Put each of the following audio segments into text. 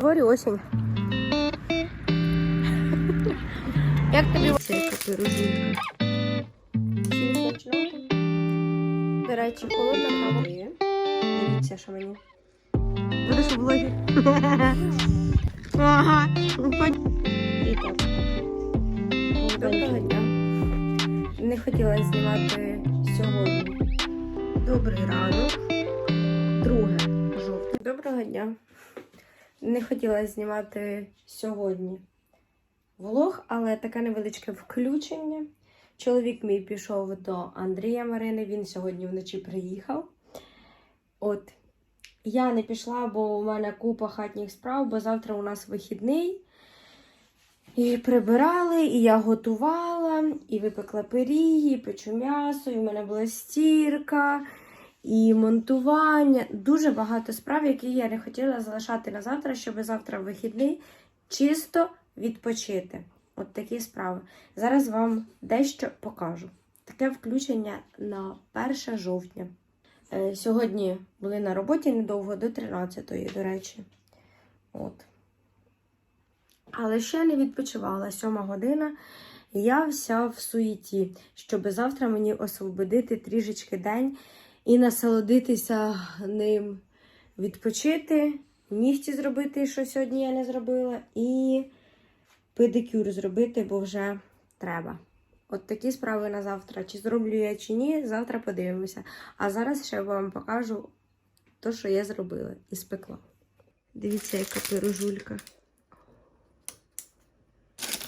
Говорю осінь. Як тобі цей смачного. До речі, холодна кава. Дивіться, що мені. Будеш у блогі. Ага. І так. Доброго дня. Не хотіла знімати сьогодні. Добрий ранок. Друге жовтня. Доброго дня. Не хотіла знімати сьогодні влог, але таке невеличке включення. Чоловік мій пішов до Андрія Марини, він сьогодні вночі приїхав. От. Я не пішла, бо у мене купа хатніх справ, бо завтра у нас вихідний. І прибирали, і я готувала, і випекла пиріги, і печу м'ясо, і в мене була стірка, і монтування. Дуже багато справ, які я не хотіла залишати на завтра, щоб завтра в вихідний чисто відпочити. От такі справи. Зараз вам дещо покажу. Таке включення на 1 жовтня. Е, Сьогодні були на роботі недовго до 13-ї, до речі. От. Але ще не відпочивала сьома година. Я вся в суєті, щоб завтра мені освободити трішечки день і насолодитися ним, відпочити, нігті зробити, що сьогодні я не зробила, і педикюр зробити, бо вже треба. От такі справи на завтра. Чи зроблю я чи ні, завтра подивимося. А зараз ще вам покажу те, що я зробила і спекла. Дивіться, яка пирожулька.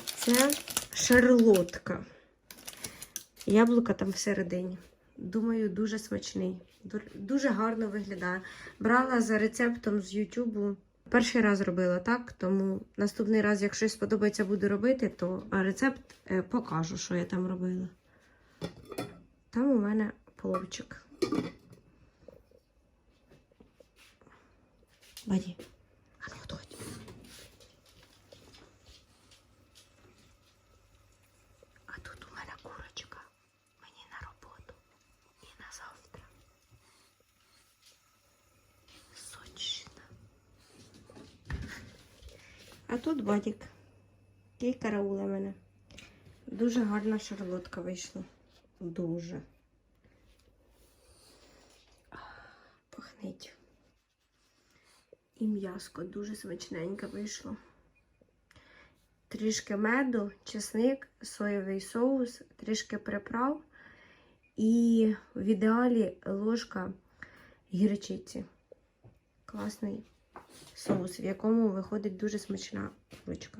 Це шарлотка. Яблука там всередині. Думаю, дуже смачний. Дуже гарно виглядає. Брала за рецептом з Ютубу. Перший раз робила так, тому наступний раз, якщо сподобається, буду робити, то рецепт е, покажу, що я там робила. Там у мене пловчик. Баді, а ну отходь. А тут у мене курочка. Мені на роботу і на завтра. Сочна. А тут батік. Який карауле мене. Дуже гарна шарлотка вийшла. Дуже. Пахнить. І м'яско дуже смачненьке вийшло. Трішки меду, чесник, соєвий соус, трішки приправ і в ідеалі ложка гірчиці. Класний соус, в якому виходить дуже смачна ручка.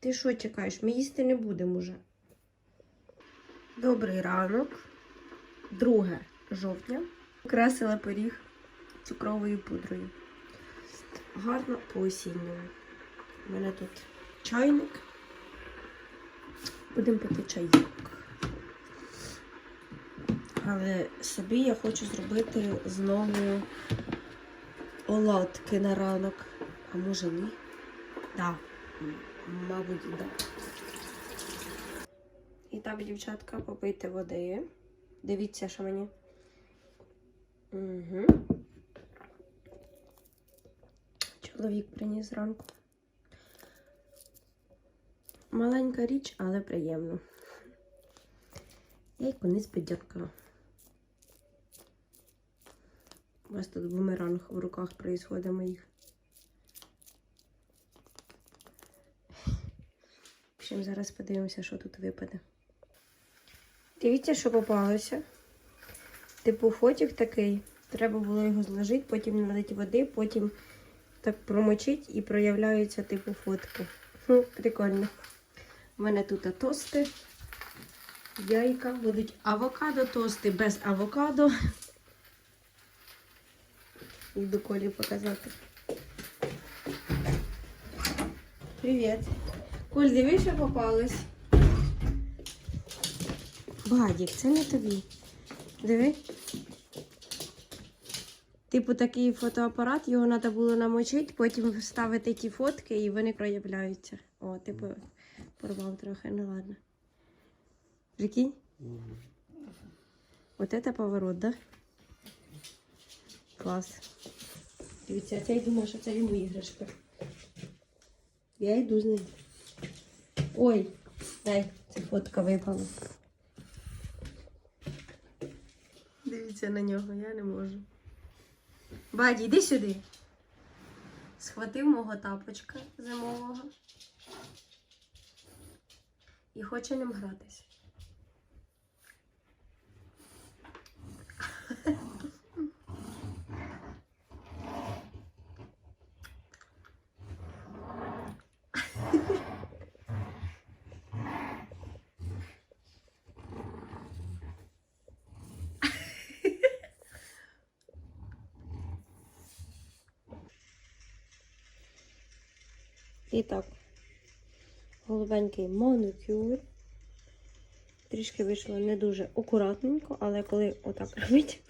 Ти що чекаєш? Ми їсти не будемо уже. Добрий ранок, 2 жовтня. Красила пиріг цукровою пудрою. Гарно по осінньому. У мене тут чайник. Будемо пити чайок. Але собі я хочу зробити знову оладки на ранок. А може ні? Так, да. мабуть, так. Да. І так, дівчатка, попийте води. Дивіться, що мені. Угу. Чоловік приніс зранку. Маленька річ, але приємно. Я й конець піддякала. У вас тут бумеранг в руках происходить моїх. В общем, зараз подивимося, що тут випаде. Дивіться, що попалося. Типу фотик такий. Треба було його зложити, потім налити води, потім так промочити і проявляється типу фотки. Хм, прикольно. У мене тут тости, яйка, будуть авокадо, тости без авокадо. Йду Колі показати. Привіт. Коль, диви, що попалось. Бадік, це не тобі. Диви. Типу такий фотоапарат, його треба було намочити, потім вставити ті фотки і вони проявляються. О, типу, порвав трохи, ну ладно. Прикинь? Вот это поворот, да? Клас. Дивіться, це я думаю, що це йому іграшка. Я йду з ним. Ой, дай, ця фотка випала. Дивіться на нього, я не можу. Баді, йди сюди. Схватив мого тапочка зимового і хоче ним гратись. І так, голубенький манікюр. Трішки вийшло не дуже акуратненько, але коли отак робить,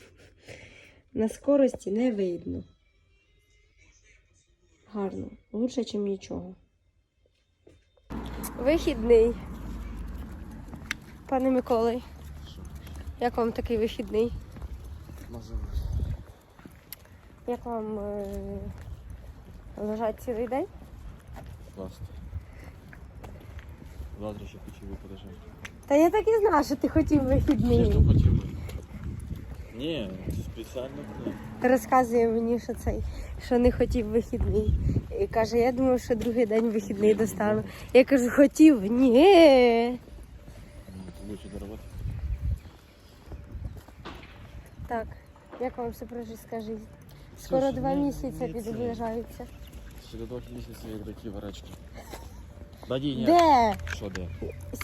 на скорості не видно. Гарно. Лучше, ніж нічого. Вихідний. Пане Миколай, як вам такий вихідний? Як вам е- лежать цілий день? Класно. Завтра ще хочу подожати. Та я так і знала, що ти хотів вихідний. Чесно хотів. Ні, спеціально ні. Розказує мені, що цей, що не хотів вихідний. І каже, я думав, що другий день вихідний достану. Я кажу, хотів, ні. Ну, Лучше до роботи. Так, як вам все супружеська життя? Скоро Слушай, два ні, місяці ні, підближаються. До двох як такі варечки. Да ні, ні. Де? Що де?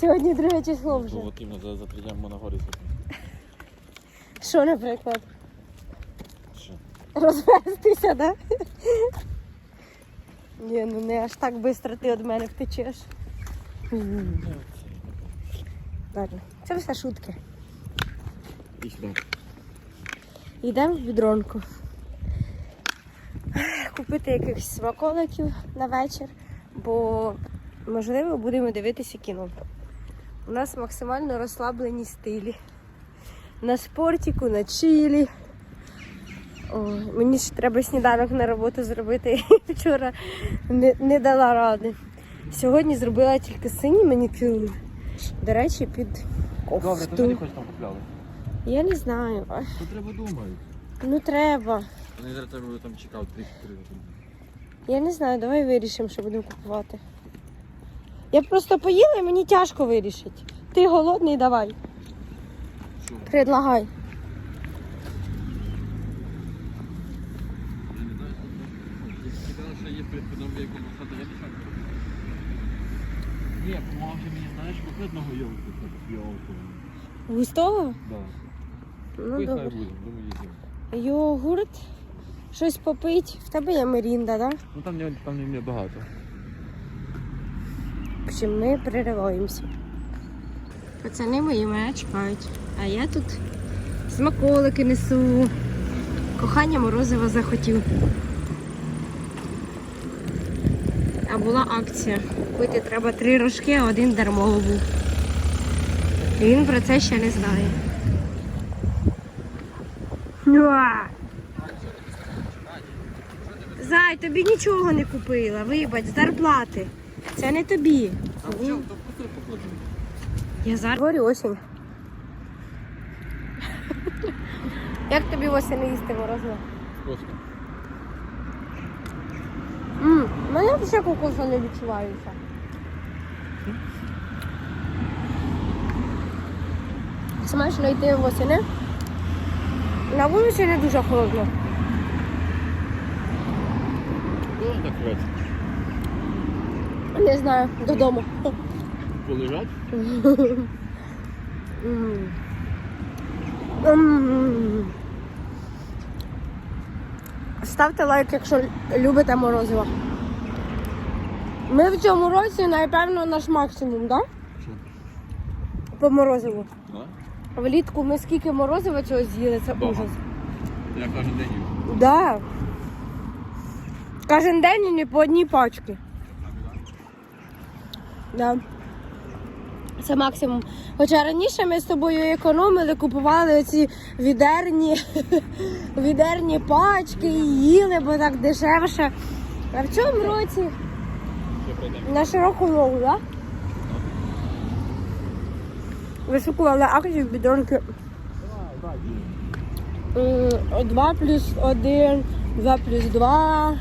Сьогодні друге число Ну, вже. то от іменно за, за три дня ми на горі зробимо. Що, наприклад? Що? Розвестися, да? Ні, ну не аж так швидко ти від мене втечеш. Ладно, це все шутки. І сюди. Йдемо в бідронку. Купити якихось смаколиків на вечір, бо, можливо, будемо дивитися кіно. У нас максимально розслаблені стилі. На спортіку, на чилі. О, мені ж треба сніданок на роботу зробити. Вчора не, не дала ради. Сьогодні зробила тільки синій манікюр. До речі, під Добре, то кофту. взагалі хоч там купляли. Я не знаю. Ах, треба думати. Ну треба. Вони зараз тебе там чекав 33 години. Я не знаю, давай вирішимо, що будемо купувати. Я просто поїла і мені тяжко вирішити. Ти голодний, давай. Що? Предлагай. Ні, помагав мені, знаєш, купи одного йогурту. Густого? Да. Ну Пусть хай буде, думаю, їздимо. Йогурт. Щось попить. В тебе є мерінда, так? Да? Ну там не, там не багато. В общем, ми перериваємося. Пацани мої мене чекають. А я тут смаколики несу. Кохання морозива захотів. А була акція. Купити треба три рожки, а один дармово був. Він про це ще не знає. Зай, тобі нічого не купила. Вибач, зарплати. Це не тобі. А в чому? Я зараз говорю осінь. Як тобі осінь їсти морозиво? Вкусно. Мм, мене взагалі кокосу не відчувається. Смачно йти восени. На вулиці не дуже холодно. Ну, так. Не знаю, додому. Полежать? Ставте лайк, якщо любите морозиво. Ми в цьому році, напевно, наш максимум, так? Що? По морозиву. Да? Влітку ми скільки морозива цього з'їли, це ужас. Я кожен день їм. Да. Кожен день не по одній пачці. Да. Це максимум. Хоча раніше ми з тобою економили, купували оці відерні, відерні пачки і їли, бо так дешевше. А в цьому році На широку ногу, так? Вишукували акцію Так, так, 2 плюс 1, 2 плюс 2,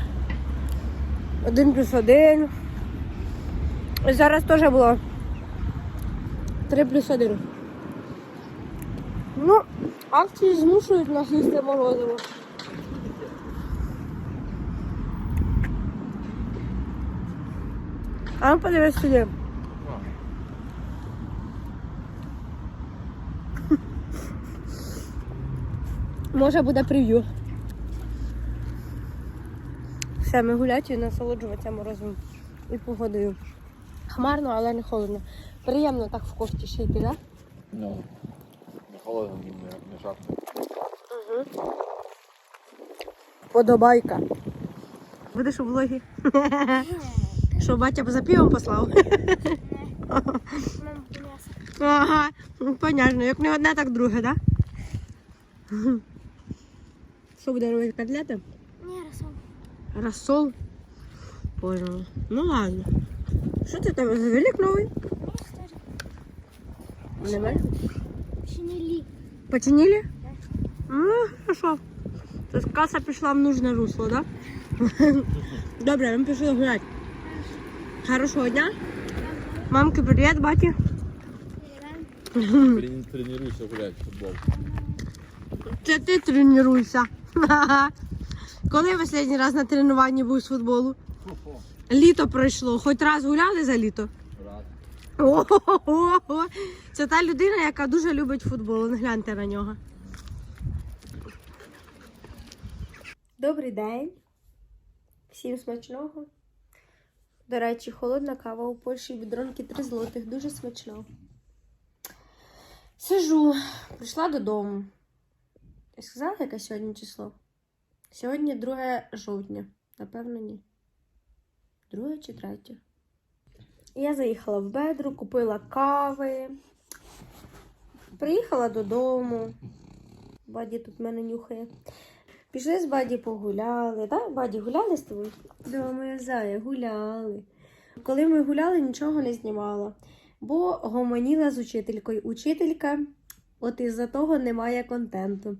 1 плюс 1. Зараз теж було 3 плюс 1. Ну, акції змушують нас їсти морозиво. А ну подивись сюди. Може буде прев'ю. Ми гуляти і насолоджуватися морозом і погодою. Хмарно, але не холодно. Приємно так в кофті ще йти, так? Ну, не холодно, не, не жарко. Угу. Подобайка. Будеш у влогі? Що, батя за півом послав? Ага, ну, понятно. Як не одне, так друге, так? Що буде робити котлети? Ні, Расул. Рассол? Понял. Ну ладно. Що ти там за велик новий? Немає? Шинели. Починили? Ну, хорошо. Тобто каса пішла в нужне русло, да? Добре, ми пішли гуляти. Хорошого дня. Мамки, привіт, баті. Тренуйся гуляти в футбол. Це ти тренуйся. Коли в останній раз на тренуванні був з футболу? Літо пройшло. Хоч раз гуляли за літо? Раз. Це та людина, яка дуже любить футбол. Гляньте на нього. Добрий день. Всім смачного. До речі, холодна кава у Польщі бідронки 3 злотих. Дуже смачно. Сижу, прийшла додому. Я сказала, яке сьогодні число? Сьогодні 2 жовтня. Напевно, ні. Друге чи третє? Я заїхала в бедру, купила кави. Приїхала додому. Баді тут мене нюхає. Пішли з Баді погуляли. Так, Баді, гуляли з тобою? Да, моя зая, гуляли. Коли ми гуляли, нічого не знімала, бо гомоніла з учителькою. Учителька, от із-за того немає контенту.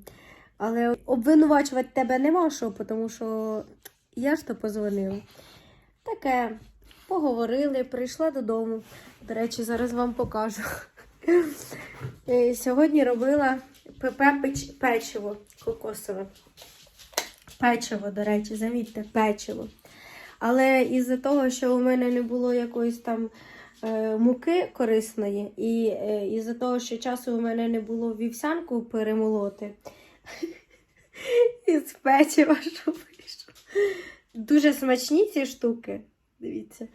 Але обвинувачувати тебе нема що, тому що я ж то позвонила. Таке, поговорили, прийшла додому. До речі, зараз вам покажу. Е, Сьогодні робила печиво кокосове. Печиво, до речі, замітьте, печиво. Але із-за того, що у мене не було якоїсь там е, муки корисної, і е, із-за того, що часу у мене не було вівсянку перемолоти, із печива, що вийшло. Дуже смачні ці штуки. Дивіться.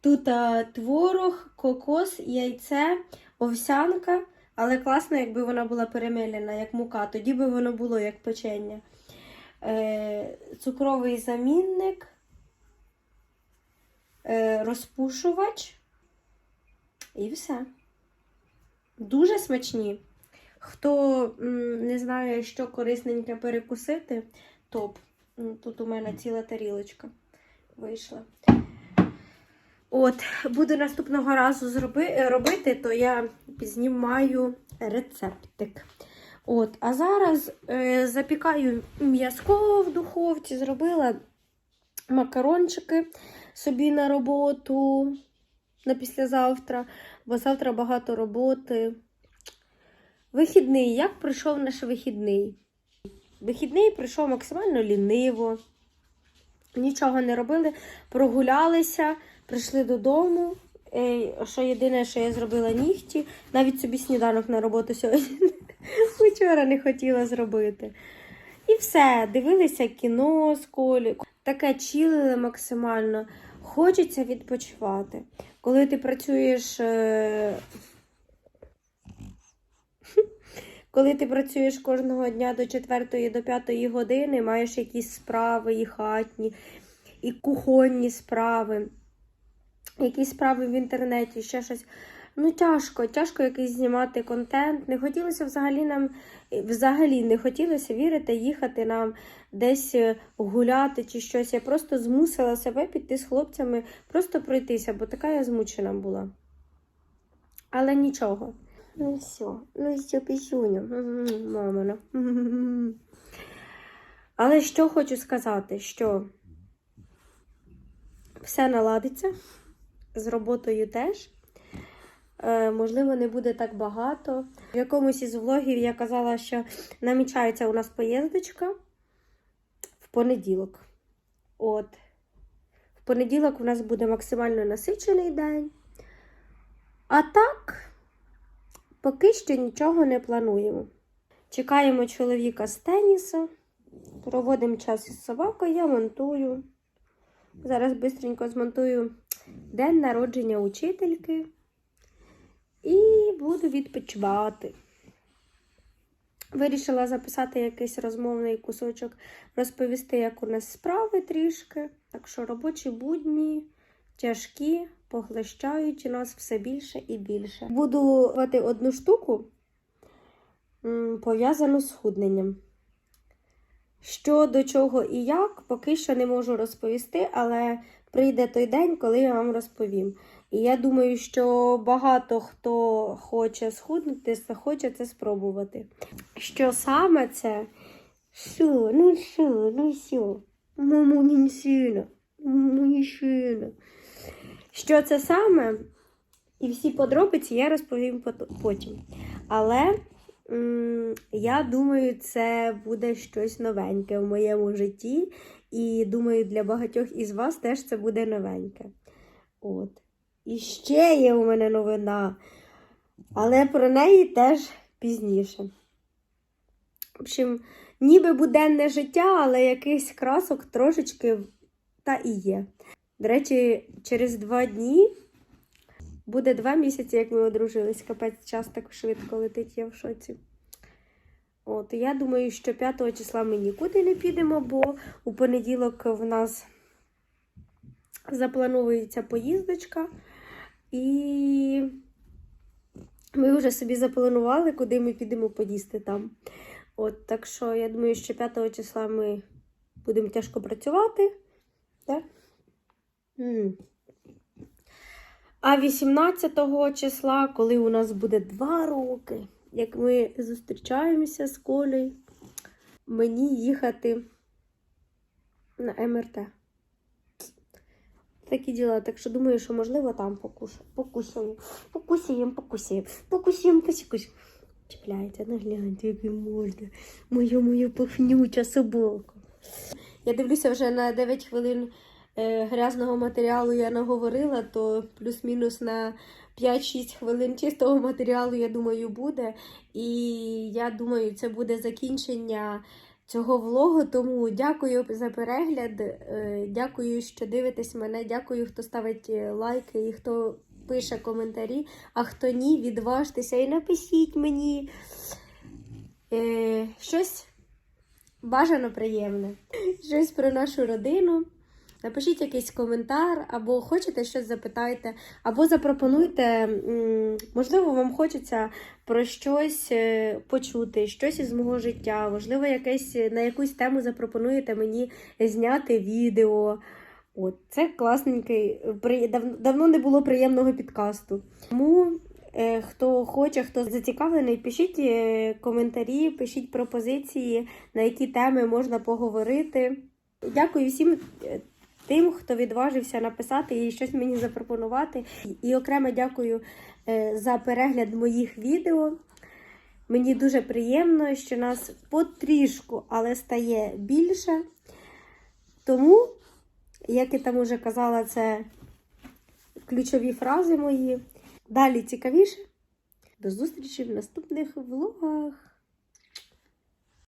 Тут а, творог, кокос, яйце, овсянка, але класно, якби вона була перемелена, як мука, тоді би воно було як печення. Е, цукровий замінник, е, розпушувач і все. Дуже смачні. Хто не знає, що корисненьке перекусити, топ. Тут у мене ціла тарілочка вийшла. От, буду наступного разу зроби, робити, то я знімаю рецептик. От, а зараз е, запікаю м'язко в духовці, зробила макарончики собі на роботу на післязавтра, бо завтра багато роботи. Вихідний. Як пройшов наш вихідний? Вихідний пройшов максимально ліниво. Нічого не робили, прогулялися, прийшли додому. Е, Що єдине, що я зробила нігті, навіть собі сніданок на роботу сьогодні вчора не хотіла зробити. І все, дивилися кіно з колі. Таке чилили максимально. Хочеться відпочивати. Коли ти працюєш. е, Коли ти працюєш кожного дня до 4 до 5 години, маєш якісь справи, і хатні, і кухонні справи, якісь справи в інтернеті, ще щось. Ну, тяжко, тяжко якийсь знімати контент. Не хотілося взагалі нам, взагалі не хотілося вірити, їхати нам десь е, гуляти чи щось. Я просто змусила себе піти з хлопцями, просто пройтися, бо така я змучена була. Але нічого. Ну все, ну все, пісюню. Мамина. Але що хочу сказати, що все наладиться з роботою теж. Е, можливо, не буде так багато. В якомусь із влогів я казала, що намічається у нас поїздочка в понеділок. От. В понеділок у нас буде максимально насичений день. А так, поки що нічого не плануємо. Чекаємо чоловіка з тенісу, проводимо час із собакою, я монтую. Зараз швидко змонтую день народження учительки. І буду відпочивати. Вирішила записати якийсь розмовний кусочок, розповісти, як у нас справи трішки. Так що робочі будні тяжкі, поглощають нас все більше і більше. Буду мати одну штуку пов'язану з худненням. Що до чого і як, поки що не можу розповісти, але прийде той день, коли я вам розповім. І я думаю, що багато хто хоче схуднути, хоче це спробувати. Що саме це? Що, ну що, ну що? Маму сина, маму сина. Що це саме? І всі подробиці я розповім потім. Але я думаю, це буде щось новеньке в моєму житті. І думаю, для багатьох із вас теж це буде новеньке. От. І ще є у мене новина, але про неї теж пізніше. В общем, ніби буденне життя, але якийсь красок трошечки та і є. До речі, через два дні буде два місяці, як ми одружились. Капець час так швидко летить, я в шоці. От, я думаю, що 5 числа ми нікуди не підемо, бо у понеділок в нас заплановується поїздочка. І ми вже собі запланували, куди ми підемо поїсти там. От, так що я думаю, що 5 числа ми будемо тяжко працювати. Так? А 18 числа, коли у нас буде 2 роки, як ми зустрічаємося з Колею, мені їхати на МРТ. Такі діла, так що думаю, що можливо там покушу. Покусаю. Покусуємо, покусуємо. Покусуємо, посікусь. Чіпляється, нагляньте, який можна. Мою мою пахнюча собака. Я дивлюся вже на 9 хвилин грязного матеріалу я наговорила, то плюс-мінус на 5-6 хвилин чистого матеріалу, я думаю, буде. І я думаю, це буде закінчення цього влогу. Тому дякую за перегляд. е, Дякую, що дивитесь мене. Дякую, хто ставить е, лайки і хто пише коментарі. А хто ні, відважтеся і напишіть мені е, щось бажано приємне. Щось про нашу родину. Напишіть якийсь коментар, або хочете щось запитайте, або запропонуйте, можливо, вам хочеться про щось е, почути, щось із мого життя, можливо, якесь, на якусь тему запропонуєте мені зняти відео. От, це класненький. Давно не було приємного підкасту. Тому, е, хто хоче, хто зацікавлений, пишіть е, коментарі, пишіть пропозиції, на які теми можна поговорити. Дякую всім е, тим, хто відважився написати і щось мені запропонувати. І окремо дякую е, за перегляд моїх відео. Мені дуже приємно, що нас потрішку, але стає більше. Тому, як я там уже казала, це ключові фрази мої. Далі цікавіше. До зустрічі в наступних влогах.